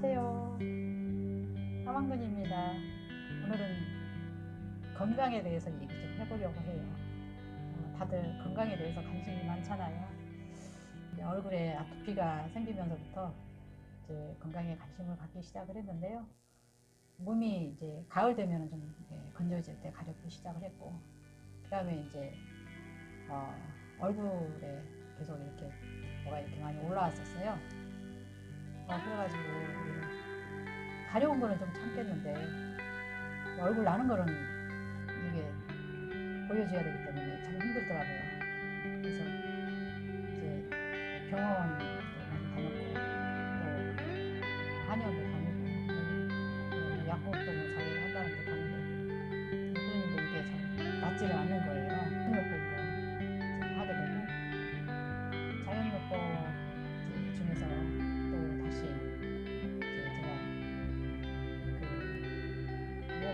안녕하세요. 하만근입니다. 오늘은 건강에 대해서 얘기 좀 해보려고 해요. 어, 다들 건강에 대해서 관심이 많잖아요. 얼굴에 아토피가 생기면서부터 이제 건강에 관심을 갖기 시작을 했는데요. 몸이 이제 가을 되면 좀 예, 건조해질 때 가렵기 시작을 했고, 그 다음에 이제 어, 얼굴에 계속 이렇게 뭐가 이렇게 많이 올라왔었어요. 어, 그래가지고 이 가려운 거는 좀 참겠는데 얼굴 나는 거는 이게 보여줘야 되기 때문에 참 힘들더라고요. 그래서 이제 병원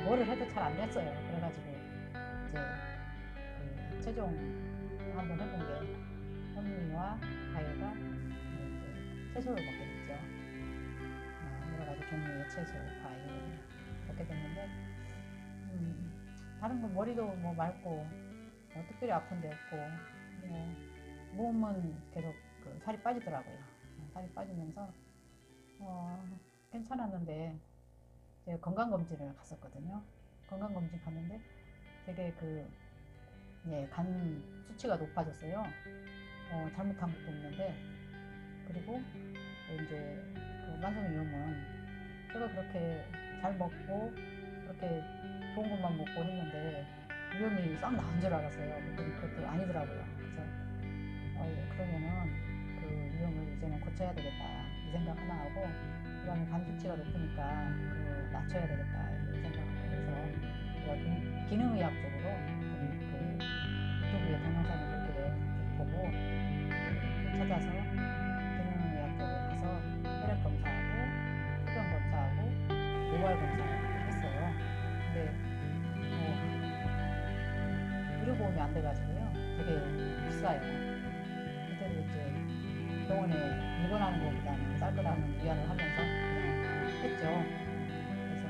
뭐 뭐를 해도 잘 안 됐어요. 그래가지고 이제 그 최종 한번 해본 게 현미와 과일과 이제 채소를 먹게 됐죠. 어, 여러 가지 종류의 채소, 과일 먹게 됐는데 음, 다른 거 머리도 뭐 맑고 뭐 특별히 아픈 데 없고 뭐 몸은 계속 그 살이 빠지더라고요. 살이 빠지면서 어, 괜찮았는데 제가 건강검진을 갔었거든요. 건강검진 갔는데 되게 그, 예, 간 수치가 높아졌어요. 어, 잘못한 것도 없는데, 그리고 이제 그 만성위염은 제가 그렇게 잘 먹고, 그렇게 좋은 것만 먹고 했는데, 위험이 싹 나은 줄 알았어요. 그랬더니 그것도 아니더라고요. 그래서, 어, 예, 그러면은 그 위험을 이제는 고쳐야 되겠다. 이 생각 하나 하고, 그 다음에 간 수치가 높으니까 그 낮춰야 되겠다. 이 생각하고 그래서 기능의학 쪽으로 그 유튜브에 동영상을 그렇게 보고 그 찾아서 기능의학 쪽으로 가서 혈액 검사하고 소변 검사하고 모발 검사를 했어요. 근데 뭐 의료보험이 안 돼가지고요. 되게 비싸요. 그대로 이제 병원에 입원하는 것보다는 쌀 거라는 위안을 하면서 그냥 했죠. 그래서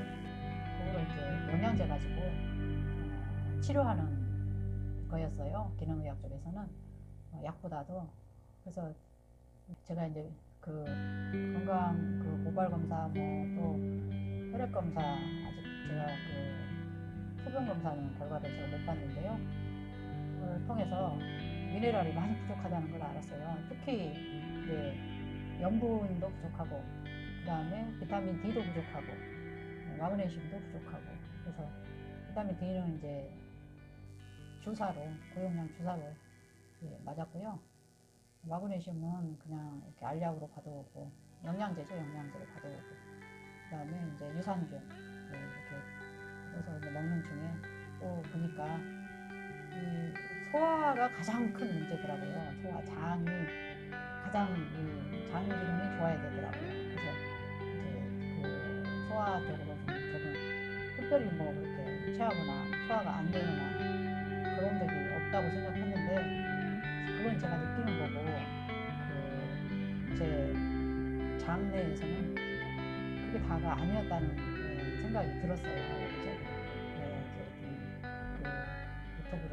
그거를 이제 영양제 가지고 어, 치료하는 거였어요. 기능의학 쪽에서는 어, 약보다도 그래서 제가 이제 그 건강 그 모발 검사 뭐 또 혈액 검사 아직 제가 그 소변 검사는 결과를 제가 못 봤는데요. 그걸 통해서 미네랄이 많이 부족하다는 걸 알았어요. 특히 이제 염분도 부족하고 그 다음에 비타민 D도 부족하고 네, 마그네슘도 부족하고 그래서 비타민 D는 이제 주사로 고용량 주사로 예, 맞았고요. 마그네슘은 그냥 이렇게 알약으로 받아오고 영양제죠 영양제로 받아오고 그 다음에 이제 유산균 네, 이렇게 그래서 이제 먹는 중에 또 보니까 이 소화가 가장 큰 문제더라고요. 소화 장이 가장 이 장 기능이 좋아야 되더라고요. 그래서 이제 그 소화 쪽으로 좀 저는 특별히 뭐 그렇게 체하거나 소화가 안 되거나 그런 적이 없다고 생각했는데 그건 제가 느끼는 거고 그 제 장내에서는 그게 다가 아니었다는 예, 생각이 들었어요.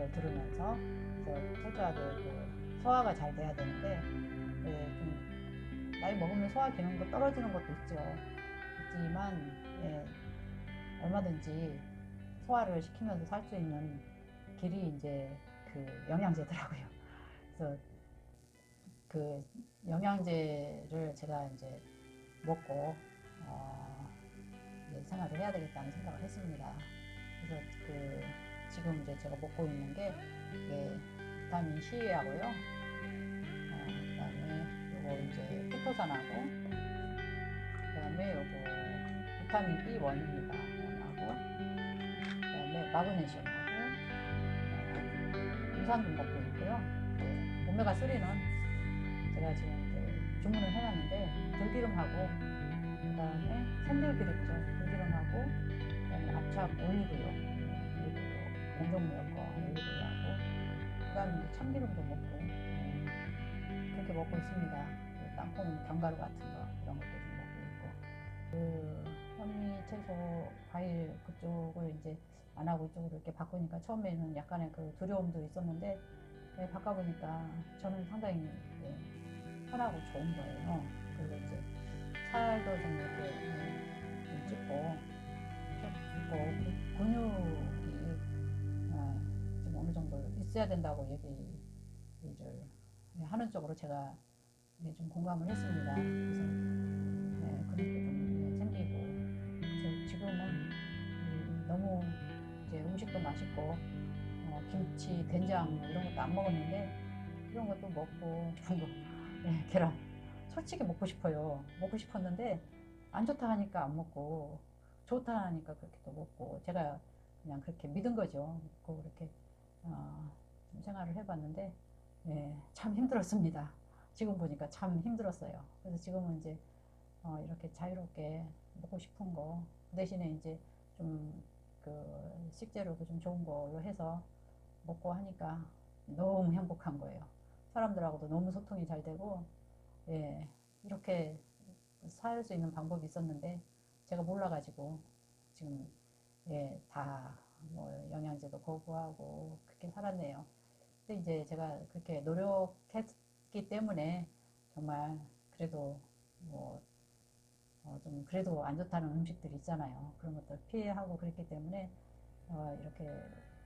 그 유튜브를 들으면서 그래서 철저하게 그 소화가 잘 돼야 되는데 예, 좀 나이 먹으면 소화 기능도 떨어지는 것도 있죠. 있지만 예, 얼마든지 소화를 시키면서 살 수 있는 길이 이제 그 영양제더라고요. 그래서 그 영양제를 제가 이제 먹고 어, 이제 생활을 해야 되겠다는 생각을 했습니다. 그래서 그 지금 이제 제가 먹고 있는 게 이게 비타민 C하고요. 어, 그다음에 요거 이제 피토산하고 그다음에 요거 비타민 B1입니다. 원하고 그다음에 마그네슘하고 어, 유산균 먹고 있고요. 네, 오메가 3는 제가 지금 이제 주문을 해놨는데 들기름하고 그다음에 샌들기름 있죠. 들기름하고 그다음에 압착 올리브유 공동무역 거 올리브유하고 그다음에 이제 참기름도 먹고 네, 그렇게 먹고 있습니다. 그 땅콩 견과류 같은 거 이런 것도 좀 먹고 있고 그 현미 채소 과일 그쪽을 이제 안 하고 이쪽으로 이렇게 바꾸니까 처음에는 약간의 그 두려움도 있었는데 네, 바꿔보니까 저는 상당히 예, 편하고 좋은 거예요. 그리고 이제 살도 좀 이렇게 예, 좀 찌고 좀 어느 정도 있어야 된다고 얘기를 하는 쪽으로 제가 예, 좀 공감을 했습니다. 그래서 네, 근육도 좀 예, 생기고 그래서 지금은 음, 너무 이제 음식도 맛있고 어, 김치, 된장 이런 것도 안 먹었는데 이런 것도 먹고 거 예, 계란 솔직히 먹고 싶어요. 먹고 싶었는데 안 좋다 하니까 안 먹고 좋다 하니까 그렇게 또 먹고 제가 그냥 그렇게 믿은 거죠. 그렇게 어, 좀 생활을 해봤는데 예, 참 힘들었습니다. 지금 보니까 참 힘들었어요. 그래서 지금은 이제 어, 이렇게 자유롭게 먹고 싶은 거그 대신에 이제 좀 그 식재료도 좀 좋은 걸로 해서 먹고 하니까 너무 행복한 거예요. 사람들하고도 너무 소통이 잘 되고 예, 이렇게 살 수 있는 방법이 있었는데 제가 몰라가지고 지금 예, 다 뭐 영양제도 거부하고 그렇게 살았네요. 근데 이제 제가 그렇게 노력했기 때문에 정말 그래도 뭐 어, 좀 그래도 안 좋다는 음식들이 있잖아요. 그런 것들 피해하고 그랬기 때문에 어, 이렇게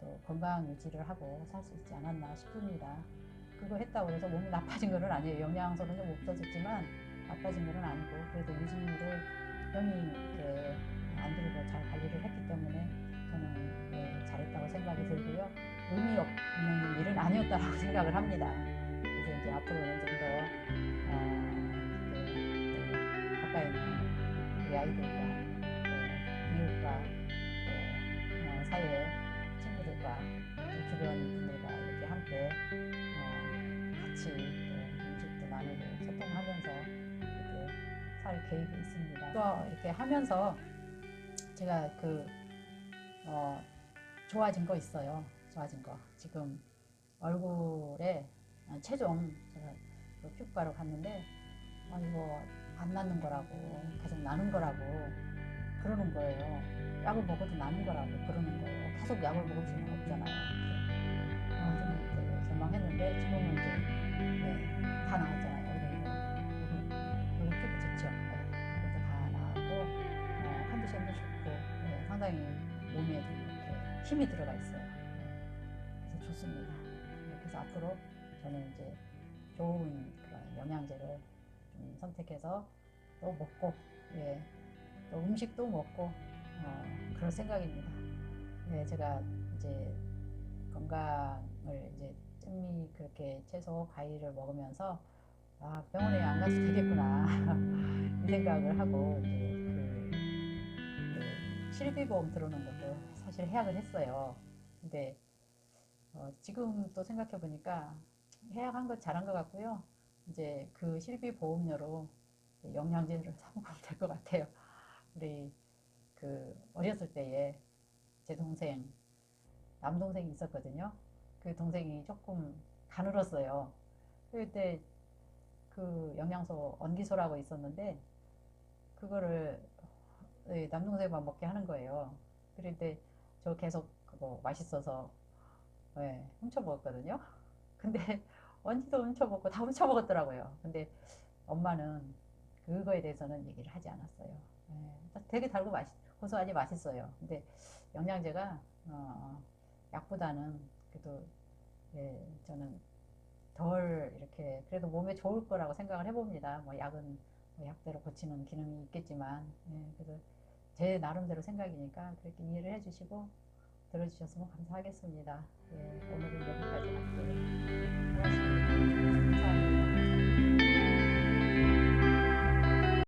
또 건강 유지를 하고 살 수 있지 않았나 싶습니다. 그거 했다고 해서 몸이 나빠진 건 아니에요. 영양소는 좀 없어졌지만 나빠진 건 아니고 그래도 유지를 병이 이렇게 안 들고 잘 관리를 했기 때문에 저는 예, 잘했다고 생각이 들고요. 의미 없는 아니었다라고 생각을 합니다. 그래서 이제 앞으로는 좀더 어, 가까이 있는 우리 아이들과 또 이웃과 또 어, 사회 친구들과 또 주변 분들과 이렇게 함께 어, 같이 또 음식도 나누고 소통하면서 이렇게 살 계획이 있습니다. 또 이렇게 하면서 제가 그 어, 좋아진 거 있어요. 좋아진 거. 지금 얼굴에 아, 체중 제가 그 피부과로 갔는데 아 이거 안 낫는 거라고 계속 나는 거라고 그러는 거예요. 약을 먹어도 나는 거라고 그러는 거예요. 계속 약을 먹을 수는 없잖아요. 아, 좀 절망했는데 지금은 이제 네, 다 나았잖아요. 얼굴 얼굴 피부 좋죠. 네, 그것도 다 나았고 어, 컨디션도 좋고 네, 상당히 몸에 이렇게 힘이 들어가 있어요. 네, 그래서 좋습니다. 네, 그래서 앞으로 저는 이제 좋은 그런 영양제를 좀 선택해서 또 먹고 예, 또 음식도 먹고 어, 그럴 생각입니다. 네, 제가 이제 건강을 이제 찜미 그렇게 채소 과일을 먹으면서 아 병원에 안 가도 되겠구나 이 생각을 하고 이제 그, 그 실비보험 들어오는 것도 사실 해약을 했어요. 근데 어, 지금 또 생각해 보니까 해약한 것 잘한 것 같고요. 이제 그 실비 보험료로 영양제를 사 먹으면 될 것 같아요. 우리 그 어렸을 때에 제 동생 남동생이 있었거든요. 그 동생이 조금 가늘었어요. 그때 그 영양소 언기소라고 있었는데 그거를 네, 남동생만 먹게 하는 거예요. 때저 계속 그거 맛있어서 네, 훔쳐 먹었거든요. 근데 언니도 훔쳐 먹고 다 훔쳐 먹었더라고요. 근데 엄마는 그거에 대해서는 얘기를 하지 않았어요. 네, 되게 달고 맛있, 고소하니 맛있어요. 근데 영양제가 어, 약보다는 그래도 예, 저는 덜 이렇게 그래도 몸에 좋을 거라고 생각을 해봅니다. 뭐 약은 뭐 약대로 고치는 기능이 있겠지만 예, 그래도 제 나름대로 생각이니까 그렇게 이해를 해주시고 들어주셨으면 감사하겠습니다. 예, 오늘은 여기까지 할게요. 고맙습니다. 감사합니다.